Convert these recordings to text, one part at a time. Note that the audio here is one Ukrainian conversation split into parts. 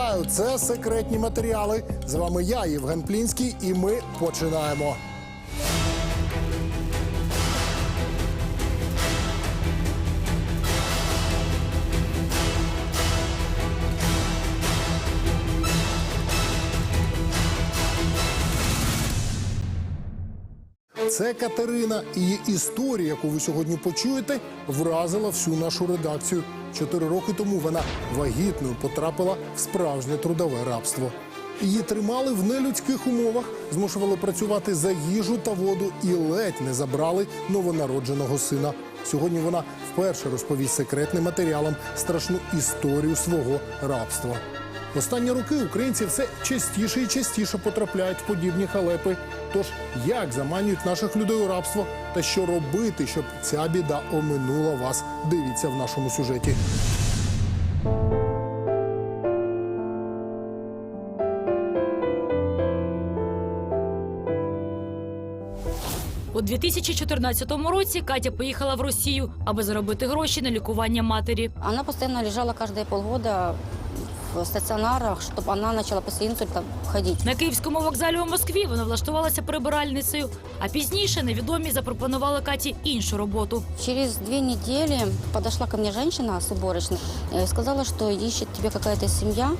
Вітаю! Це секретні матеріали. З вами я, Євген Плінський, і ми починаємо. Це Катерина. І її історія, яку ви сьогодні почуєте, вразила всю нашу редакцію. Чотири роки тому вона вагітною потрапила в справжнє трудове рабство. Її тримали в нелюдських умовах, змушували працювати за їжу та воду і ледь не забрали новонародженого сина. Сьогодні вона вперше розповість секретним матеріалам страшну історію свого рабства. Останні роки українці все частіше і частіше потрапляють в подібні халепи. Тож як заманюють наших людей у рабство та що робити, щоб ця біда оминула вас? Дивіться в нашому сюжеті. У 2014 році Катя поїхала в Росію, аби заробити гроші на лікування матері. Она постоянно лежала каждые полгода в стаціонарах, щоб вона почала после ходити. На київському вокзалі у Москві вона влаштувалася прибиральницею, а пізніше невідомі запропонували Каті іншу роботу. Через дві тижні подошла ко мне жінка с уборочной и сказала, що їй тебе какая-то семья, э,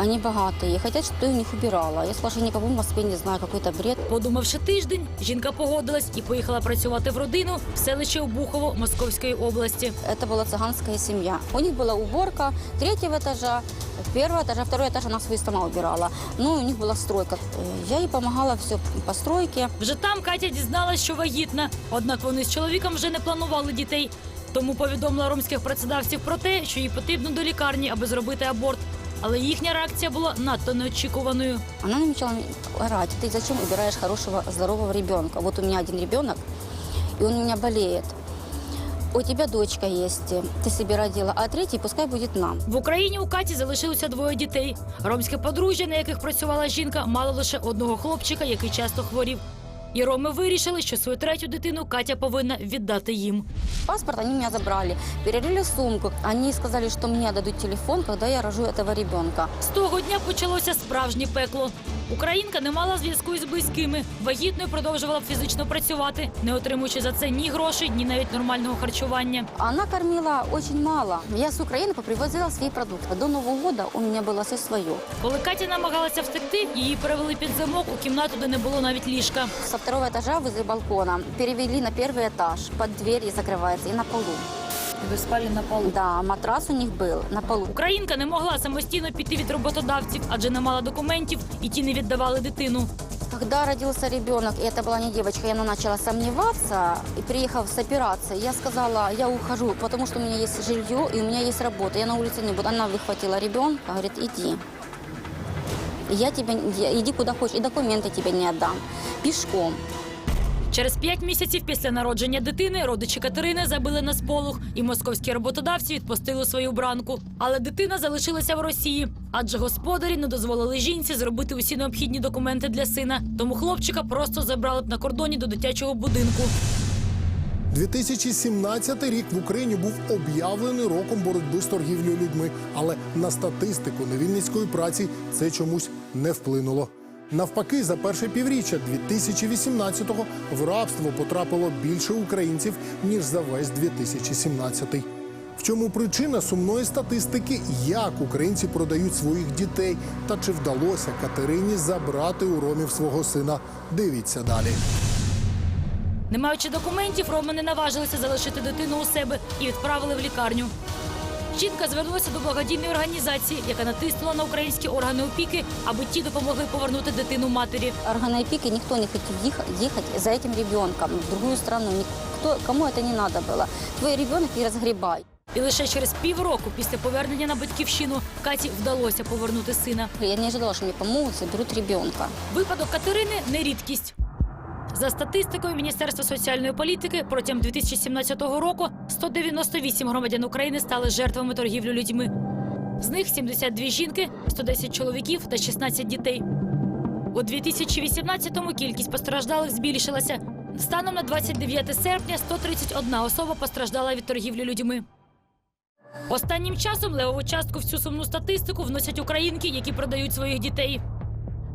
они богатые, и хотят, чтобы ты у них убирала. Я сказала, что я никого в Москве не знаю, какой-то бред. Подумавши тиждень, жінка погодилась і поїхала працювати в родину в селище Обухово Московської області. Это была цыганская семья. У них была уборка третьего этажа, первого этажа, второй этаж она свою сама убирала. Ну, у них была стройка. Э, Я ей помогала все по стройке. Вже там Катя дізналась, що вагітна. Однак вони з чоловіком вже не планували дітей. Тому повідомила ромських працедавців про те, що їй потрібно до лікарні, аби зробити аборт. Але їхня реакція була надто неочікуваною. Вона Она начала орать. Ты зачем убираешь хорошего, здорового ребенка? Вот у меня один ребенок, и он у меня болеет. У тебя дочка есть, ты себе родила, а третий пускай будет нам. В Україні у Каті залишилося двоє дітей. Ромське подружжя, на яких працювала жінка, мало лише одного хлопчика, який часто хворів. І роми вирішили, що свою третю дитину Катя повинна віддати їм. Паспорт вони мене забрали, перерили сумку. Вони сказали, що мені дадуть телефон, коли я рожу цього ребенка. З того дня почалося справжнє пекло. Українка не мала зв'язку із близькими. Вагітною продовжувала фізично працювати, не отримуючи за це ні грошей, ні навіть нормального харчування. Она кормила очень мало. Я с Украины попривозила свои продукты. До Нового года у меня было все свое. Коли Катя намагалася втекти, її перевели під замок у кімнату, де не було навіть ліжка. Со второго этажа возле балкона перевели на первый этаж. Под дверь и закрывается, и на полу. Ви спали на полу. Да, матрас у них был на полу. Українка не могла самостійно піти від роботодавців, адже не мала документів, і ті не віддавали дитину. Когда родился ребенок, и это была не девочка, и она начала сомневаться, и приехав с операции, я сказала, я ухожу, потому что у меня есть жилье, и у меня есть работа, я на улице не буду. Она выхватила ребенка, говорит, иди. Я тебя, я- иди куда хочешь, и документы тебе не отдам. Пешком. Через п'ять місяців після народження дитини родичі Катерини забили на сполох, і московські роботодавці відпустили свою бранку. Але дитина залишилася в Росії, адже господарі не дозволили жінці зробити усі необхідні документи для сина. Тому хлопчика просто забрали б на кордоні до дитячого будинку. 2017 рік в Україні був об'явлений роком боротьби з торгівлею людьми, але на статистику невільницької праці це чомусь не вплинуло. Навпаки, за перше півріччя 2018-го в рабство потрапило більше українців ніж за весь 2017-й. В чому причина сумної статистики, як українці продають своїх дітей, та чи вдалося Катерині забрати у ромів свого сина? Дивіться далі. Не маючи документів, роми не наважилися залишити дитину у себе і відправили в лікарню. Жінка звернулася до благодійної організації, яка натиснула на українські органи опіки, аби ті допомогли повернути дитину матері. Органы опеки никто не хотел ехать, ехать за этим ребенком в другую страну. Никто, кому это не надо было. Твой ребенок и разгребай. І лише через півроку після повернення на батьківщину Каті вдалося повернути сина. Я не ожидала, что мне помогут, заберут ребенка. Випадок Катерини не рідкість. За статистикою Міністерства соціальної політики протягом 2017 року 198 громадян України стали жертвами торгівлі людьми. З них 72 жінки, 110 чоловіків та 16 дітей. У 2018-му кількість постраждалих збільшилася. Станом на 29 серпня 131 особа постраждала від торгівлі людьми. Останнім часом левову частку в цю сумну статистику вносять українки, які продають своїх дітей.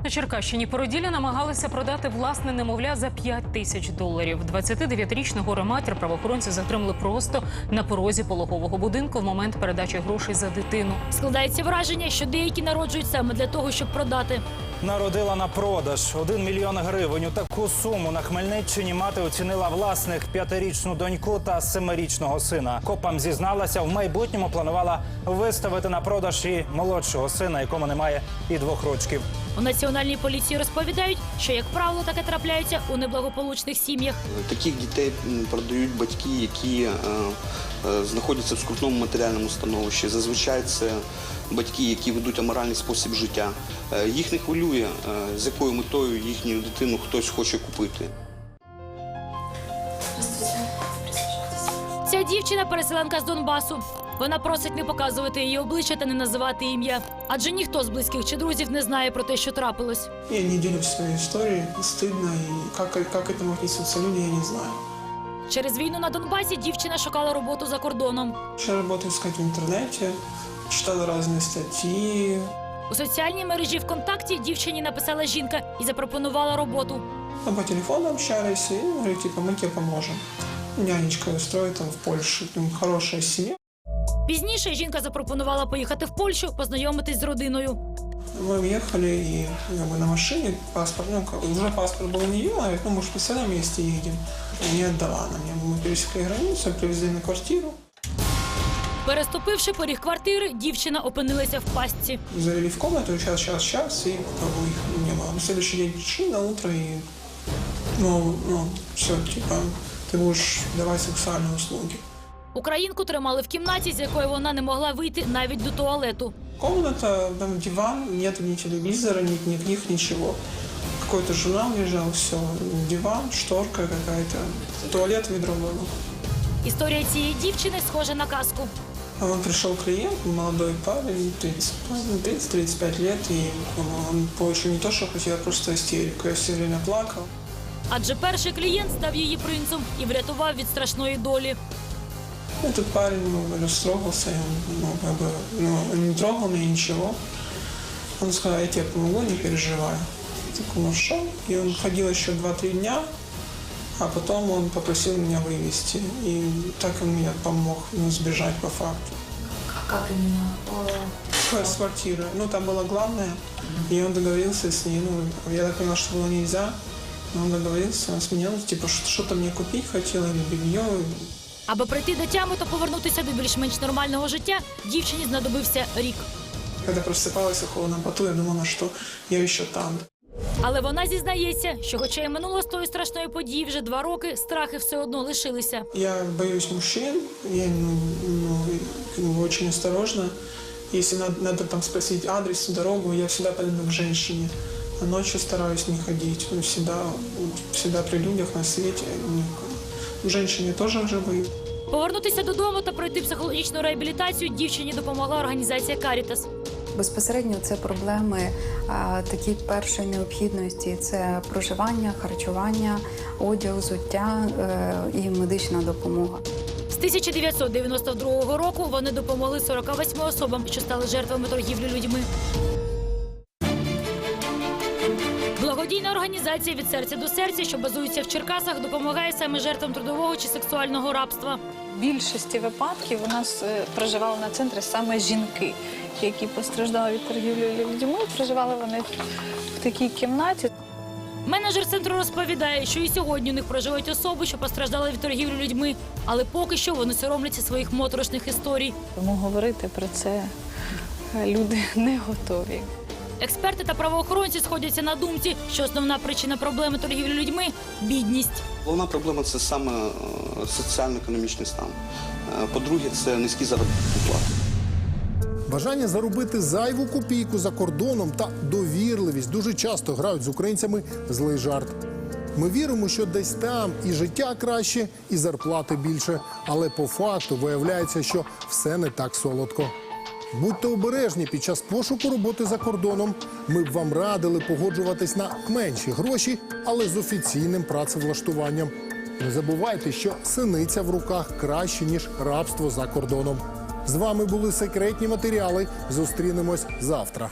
На Черкащині породілля намагалися продати власне немовля за 5 тисяч доларів. 29-річну горе-матір правоохоронці затримали просто на порозі пологового будинку в момент передачі грошей за дитину. Складається враження, що деякі народжують саме для того, щоб продати. Народила на продаж 1 мільйон гривень. У таку суму на Хмельниччині мати оцінила власних п'ятирічну доньку та семирічного сина. Копам зізналася, в майбутньому планувала виставити на продаж і молодшого сина, якому немає і двох рочків. У національній поліції розповідають, що як правило таке трапляється у неблагополучних сім'ях. Таких дітей продають батьки, які е, е, знаходяться в скрутному матеріальному становищі. Зазвичай це батьки, які ведуть аморальний спосіб життя. Е, Їх не хвилює, е, з якою метою їхню дитину хтось хоче купити. Ця дівчина переселенка з Донбасу. Вона просить не показувати її обличчя та не називати ім'я, адже ніхто з близьких чи друзів не знає про те, що трапилось. Я не делюсь своей историей, стыдно, и как, как к этому отнесутся люди, я не знаю. Через війну на Донбасі дівчина шукала роботу за кордоном. Я работаю искать в интернете, читала разные статьи. У соціальній мережі ВКонтакті дівчині написала жінка і запропонувала роботу. Мы по телефону общались, и говорю, типа, мы тебе поможем. Нянечка устроит там в Польше, там хорошая семья. Пізніше жінка запропонувала поїхати в Польщу, познайомитись з родиною. Мы уехали и как бы, на машине, паспорт, ну, как- уже паспорт был не ее, она говорит, ну, может, в соседнем месте едем. И не отдала она мне. Мы пересекли границу, привезли на квартиру. Переступивши поріг квартири, дівчина опинилася в пастці. Завели в комнату, сейчас, сейчас, сейчас, и как бы их не было. На следующий день пришли на утро, и, ну, ну, все, типа, ты будешь давать сексуальные услуги. Українку тримали в кімнаті, з якої вона не могла вийти навіть до туалету. Комната, там диван, нет ни телевизора, ни, ни книг, ничего. Какой-то журнал лежал, все, диван, шторка какая-то, туалет, ведро было. Історія цієї дівчини схожа на казку. А он пришел клиент, молодой парень, 30, ну, 30-35 лет, и он получил не то, что хотел, а просто истерику. Я все время плакал. Адже перший клієнт став її принцем і врятував від страшної долі. Этот парень ну, растрогался, он, ну, как бы, ну, не трогал меня ничего. Он сказал, я тебе помогу, не переживай. Так он ушел, и он ходил еще 2-3 дня, а потом он попросил меня вывести. И так он мне помог ну, сбежать по факту. Как именно? С квартиры. Ну, там было главное, и он договорился с ней. Ну, я так поняла, что было нельзя. Но он договорился, он сменил, типа, что- что-то мне купить хотел, или белье, Аби прийти до тями та повернутися до більш-менш нормального життя, дівчині знадобився рік. Когда просыпалась в холодном поту, я думала, что я еще там. Але вона зізнається, що, хоча й минуло з тої страшної події вже два роки, страхи все одно лишилися. Я боюсь мужчин, я ну, ну, как очень осторожна. Если надо, надо там спросить адрес, дорогу, я всегда пойду к женщине. А ночью стараюсь не ходить. Ну, всегда, всегда при людях на свете. Женщины тоже уже. Повернутися додому та пройти психологічну реабілітацію дівчині допомогла організація Карітас. Безпосередньо це проблеми а, такі першої необхідності: це проживання, харчування, одяг, взуття е, і медична допомога. З 1992 року вони допомогли 48 особам, що стали жертвами торгівлі людьми. Організація від серця до серця, що базується в Черкасах, допомагає саме жертвам трудового чи сексуального рабства. В більшості випадків у нас е, проживали на центрі саме жінки, які постраждали від торгівлі людьми. Проживали вони в такій кімнаті. Менеджер центру розповідає, що і сьогодні у них проживають особи, що постраждали від торгівлі людьми, але поки що вони соромляться своїх моторошних історій. Тому говорити про це е, люди не готові. Експерти та правоохоронці сходяться на думці, що основна причина проблеми торгівлі людьми бідність. Головна проблема це саме е, соціально-економічний стан. Е, По-друге, це низькі заробітні плати. Бажання заробити зайву копійку за кордоном та довірливість дуже часто грають з українцями злий жарт. Ми віримо, що десь там і життя краще, і зарплати більше. Але по факту виявляється, що все не так солодко. Будьте обережні під час пошуку роботи за кордоном. Ми б вам радили погоджуватись на менші гроші, але з офіційним працевлаштуванням. Не забувайте, що синиця в руках краще ніж рабство за кордоном. З вами були секретні матеріали. Зустрінемось завтра.